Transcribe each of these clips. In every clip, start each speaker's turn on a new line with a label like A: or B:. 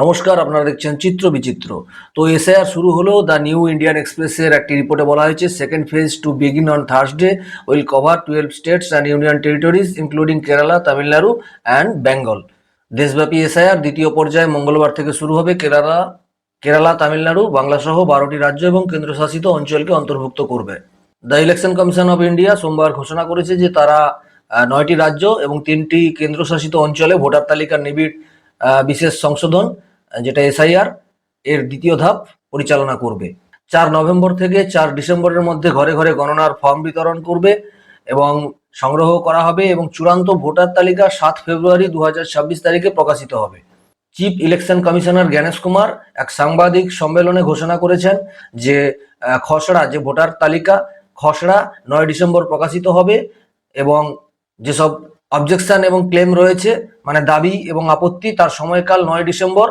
A: নমস্কার, আপনারা দেখছেন চিত্র বিচিত্র। তো এসআইআর শুরু হলো, দ্য নিউ ইন্ডিয়ান এক্সপ্রেসের একটি রিপোর্টে বলা হয়েছে second phase to begin on Thursday will cover twelve states and union territories including Kerala Tamil Nadu and Bengal দেশব্যাপী এসআইআর দ্বিতীয় পর্যায়ে মঙ্গলবার থেকে শুরু হবে কেরালা কেরালা তামিলনাড়ু বাংলাসহ বারোটি রাজ্য এবং কেন্দ্রশাসিত অঞ্চলকে অন্তর্ভুক্ত করবে। The Election Commission of India সোমবার ঘোষণা করেছে যে তারা নয়টি রাজ্য এবং তিনটি কেন্দ্রশাসিত অঞ্চলে ভোটার তালিকার নিবিড় বিশেষ সংশোধন যেটা এসআইআর এর দ্বিতীয় ধাপ পরিচালনা করবে। চার নভেম্বর থেকে চার ডিসেম্বরের মধ্যে ঘরে ঘরে গণনার ফর্ম বিতরণ করবে এবং সংগ্রহ করা হবে এবং চূড়ান্ত ভোটার তালিকা সাত ফেব্রুয়ারি দু হাজার ছাব্বিশ তারিখে প্রকাশিত হবে। Chief election commissioner Gyanesh Kumar এক সাংবাদিক সম্মেলনে ঘোষণা করেছেন যে খসড়া, যে ভোটার তালিকা, খসড়া নয় ডিসেম্বর প্রকাশিত হবে এবং যেসব অবজেকশন এবং ক্লেম রয়েছে মানে দাবি এবং আপত্তি, তার সময়কাল নয় ডিসেম্বর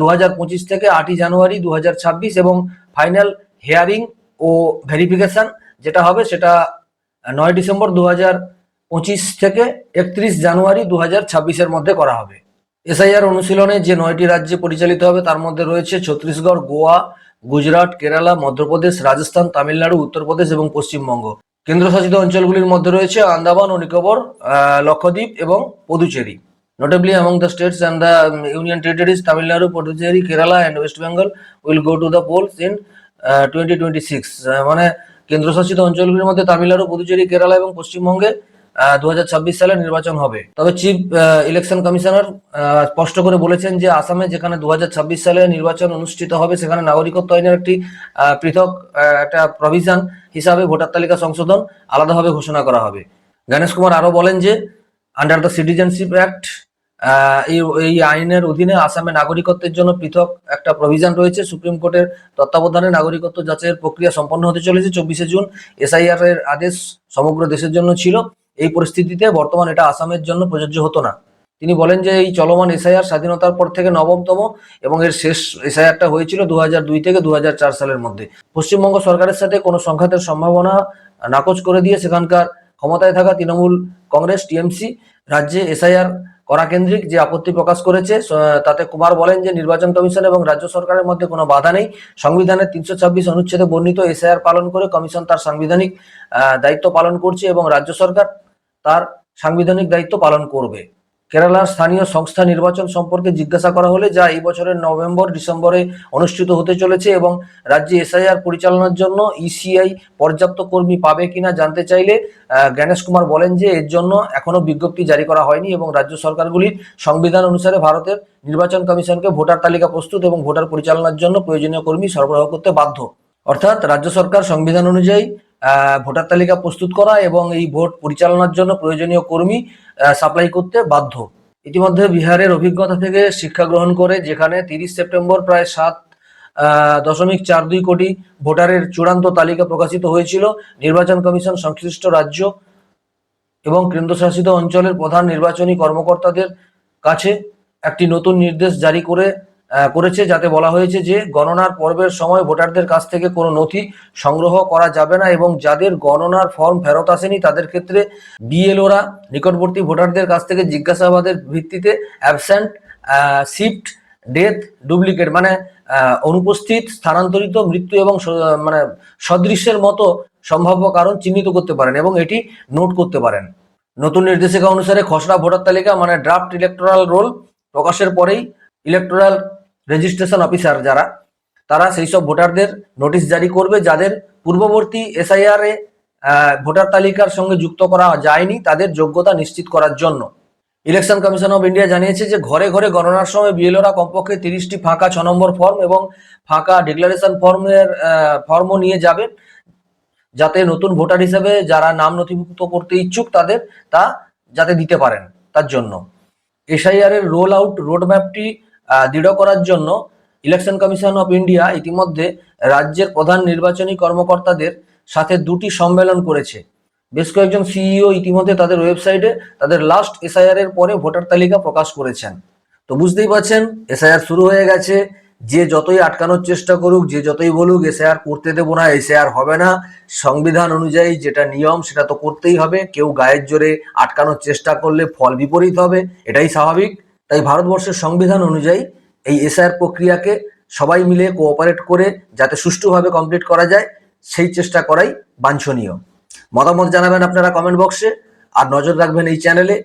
A: দু হাজার পঁচিশ থেকে আটই জানুয়ারি দু হাজার ছাব্বিশ এবং ফাইনাল হিয়ারিং ও ভেরিফিকেশন যেটা হবে সেটা নয় ডিসেম্বর দু হাজার পঁচিশ থেকে একত্রিশ জানুয়ারি দু ছাব্বিশের মধ্যে করা হবে। এসআইআর অনুশীলনে যে নয়টি রাজ্যে পরিচালিত হবে তার মধ্যে রয়েছে ছত্তিশগড়, গোয়া, গুজরাট, কেরালা, মধ্যপ্রদেশ, রাজস্থান, তামিলনাড়ু, উত্তরপ্রদেশ এবং পশ্চিমবঙ্গ। কেন্দ্রশাসিত অঞ্চলগুলির মধ্যে রয়েছে আন্দামান ও নিকোবর লক্ষদ্বীপ এবং Puducherry. Notably among the states and the union territories Tamil Nadu Puducherry Kerala and West Bengal will go to the polls in twenty twenty six মানে কেন্দ্রশাসিত অঞ্চলগুলির মধ্যে তামিলনাড়ু পুদুচেরি, কেরালা এবং পশ্চিমবঙ্গে দু হাজার ছাব্বিশ সালে নির্বাচন হবে। তবে চিফ ইলেকশন কমিশনার স্পষ্ট করে বলেছেন যে আসামে যেখানে দু হাজার ছাব্বিশ সালে নির্বাচন অনুষ্ঠিত হবে, সেখানে নাগরিকত্ব আইনের একটি পৃথক একটা প্রভিশন হিসাবে ভোটার তালিকা সংশোধন আলাদাভাবে ঘোষণা করা হবে। গণেশ কুমার আরও বলেন যে আন্ডার দ্য সিটিজেনশিপ অ্যাক্ট এই আইনের অধীনে আসামে নাগরিকত্বের জন্য পৃথক একটা প্রভিশন রয়েছে। সুপ্রিম কোর্টের তত্ত্বাবধানে নাগরিকত্ব যাচাইয়ের প্রক্রিয়া সম্পন্ন হতে চলেছে চব্বিশে জুন। এসআইআর এর আদেশ সমগ্র দেশের জন্য ছিল। এই পরিস্থিতিতে বর্তমান এটা আসামের জন্য প্রযোজ্য হতো না। তিনি বলেন যে এই চলমান এসআইআর স্বাধীনতার পর থেকে নবমতম এবং এর শেষ এসআইআরটা হয়েছিল দু দুই থেকে দু হাজার চার সালের মধ্যে। পশ্চিমবঙ্গ সরকারের সাথে কোনো সংঘাতের সম্ভাবনা নাকচ করে দিয়ে সেখানকার ক্ষমতায় থাকা তৃণমূল কংগ্রেস, টিএমসি রাজ্যে এসআইআর করা কেন্দ্রিক যে আপত্তি প্রকাশ করেছে তাতে কুমার বলেন যে নির্বাচন কমিশন এবং রাজ্য সরকারের মধ্যে কোনো বাধা নেই। সংবিধানের তিনশো ছাব্বিশ অনুচ্ছেদে বর্ণিত এসআইআর পালন করে কমিশন তার সাংবিধানিক দায়িত্ব পালন করছে এবং রাজ্য সরকার তার সাংবিধানিক দায়িত্ব পালন করবে। কেরালার স্থানীয় সংস্থা নির্বাচন সম্পর্কে জিজ্ঞাসা করা হলে যা এই বছরের নভেম্বর, ডিসেম্বরে অনুষ্ঠিত হতে চলেছে এবং রাজ্যে এসআইআর পরিচালনার জন্য ইসিআই পর্যাপ্ত কর্মী পাবে কিনা জানতে চাইলে জ্ঞানেশ কুমার বলেন যে এর জন্য এখনও বিজ্ঞপ্তি জারি করা হয়নি এবং রাজ্য সরকারগুলির সংবিধান অনুসারে ভারতের নির্বাচন কমিশনকে ভোটার তালিকা প্রস্তুত এবং ভোটার পরিচালনার জন্য প্রয়োজনীয় কর্মী সরবরাহ করতে বাধ্য। অর্থাৎ রাজ্য সরকার সংবিধান অনুযায়ী ভোটার তালিকা প্রস্তুত করা এবং এই ভোট পরিচালনার জন্য প্রয়োজনীয় কর্মী সাপ্লাই করতে বাধ্য। ইতিমধ্যে বিহারের অভিজ্ঞতা থেকে শিক্ষা গ্রহণ করে যেখানে তিরিশ সেপ্টেম্বর প্রায় সাত দশমিক চার দুই কোটি ভোটারের চূড়ান্ত তালিকা প্রকাশিত হয়েছিল। নির্বাচন কমিশন, সংশ্লিষ্ট রাজ্য এবং কেন্দ্রশাসিত অঞ্চলের প্রধান নির্বাচনী কর্মকর্তাদের কাছে একটি নতুন নির্দেশ জারি করে করেছে যাতে বলা হয়েছে যে গণনার পর্বের সময় ভোটারদের কাছ থেকে কোনো নথি সংগ্রহ করা যাবে না এবং যাদের গণনার ফর্ম ফেরত আসেনি তাদের ক্ষেত্রে বিএলওরা নিকটবর্তী ভোটারদের কাছ থেকে জিজ্ঞাসাবাদের ভিত্তিতে অ্যাবসেন্ট শিফট ডেথ ডুপ্লিকেট মানে অনুপস্থিত, স্থানান্তরিত, মৃত্যু এবং মানে সদৃশ্যের মতো সম্ভাব্য কারণ চিহ্নিত করতে পারেন এবং এটি নোট করতে পারেন। নতুন নির্দেশিকা অনুসারে খসড়া ভোটার তালিকা মানে ড্রাফট ইলেকটোরাল রোল প্রকাশের পরেই ইলেকটোরাল রেজিস্ট্রেশন অফিসার যারা, তারা সেই সব ভোটারদের নোটিশ জারি করবে যাদের পূর্ববর্তী এসআইআর এ ভোটার তালিকার সঙ্গে যুক্ত করা যায়নি তাদের যোগ্যতা নিশ্চিত করার জন্য। ইলেকশন কমিশন অফ ইন্ডিয়া জানিয়েছে যে ঘরে ঘরে গণনার সময় বিএলওরা কমপক্ষে তিরিশটি ফাঁকা ছ নম্বর ফর্ম এবং ফাঁকা ডিক্লারেশন ফর্মের ফর্মও নিয়ে যাবেন। যাতে নতুন ভোটার হিসেবে যারা নাম নথিভুক্ত করতে ইচ্ছুক তাদের তা যাতে দিতে পারেন তার জন্য। এসআইআর এর রোল আউট রোডম্যাপটি দৃঢ় করার জন্য ইলেকশন কমিশন অফ ইন্ডিয়া ইতিমধ্যে রাজ্যের প্রধান নির্বাচনী কর্মকর্তাদের সাথে দুটি সম্মেলন করেছে। বেশ কয়েকজন সিইও ইতিমধ্যে তাদের ওয়েবসাইটে তাদের লাস্ট এসআইআর এর পরে ভোটার তালিকা প্রকাশ করেছেন। তো বুঝতেই পারছেন এসআইআর শুরু হয়ে গেছে। যে যতই আটকানোর চেষ্টা করুক, যে যতই বলুক এসআইআর করতে দেবো না এসআইআর হবে না। সংবিধান অনুযায়ী যেটা নিয়ম, সেটা তো করতেই হবে। কেউ গায়ের জোরে আটকানোর চেষ্টা করলে ফল বিপরীত হবে, এটাই স্বাভাবিক। তাই ভারতবর্ষের সংবিধান অনুযায়ী এই এসআইআর প্রক্রিয়াকে সবাই মিলে কোঅপারেট করে যাতে সুষ্ঠুভাবে কমপ্লিট করা যায়, সেই চেষ্টা করাই বাঞ্ছনীয়। মতামত জানাবেন আপনারা কমেন্ট বক্সে আর নজর রাখবেন এই চ্যানেলে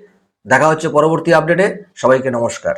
A: দেখা হচ্ছে পরবর্তী আপডেটে সবাইকে নমস্কার।